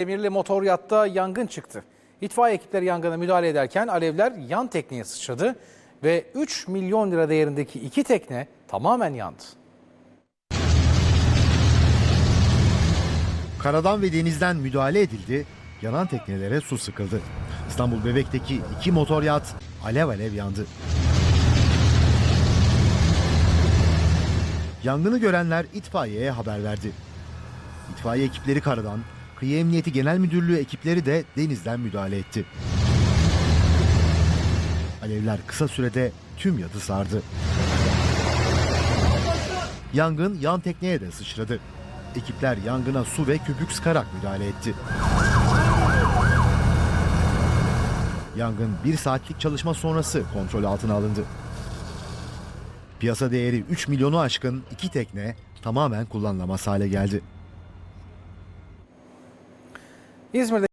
Demirli motor yatta yangın çıktı. İtfaiye ekipleri yangına müdahale ederken alevler yan tekneye sıçradı ve 3 milyon lira değerindeki iki tekne tamamen yandı. Karadan ve denizden müdahale edildi, yanan teknelere su sıkıldı. İstanbul Bebek'teki iki motor yat alev alev yandı. Yangını görenler itfaiyeye haber verdi. İtfaiye ekipleri karadan, Kıyı Emniyeti Genel Müdürlüğü ekipleri de denizden müdahale etti. Alevler kısa sürede tüm yatı sardı. Yangın yan tekneye de sıçradı. Ekipler yangına su ve köpük sıkarak müdahale etti. Yangın bir saatlik çalışma sonrası kontrol altına alındı. Piyasa değeri 3 milyonu aşkın iki tekne tamamen kullanılamaz hale geldi. İzmir'de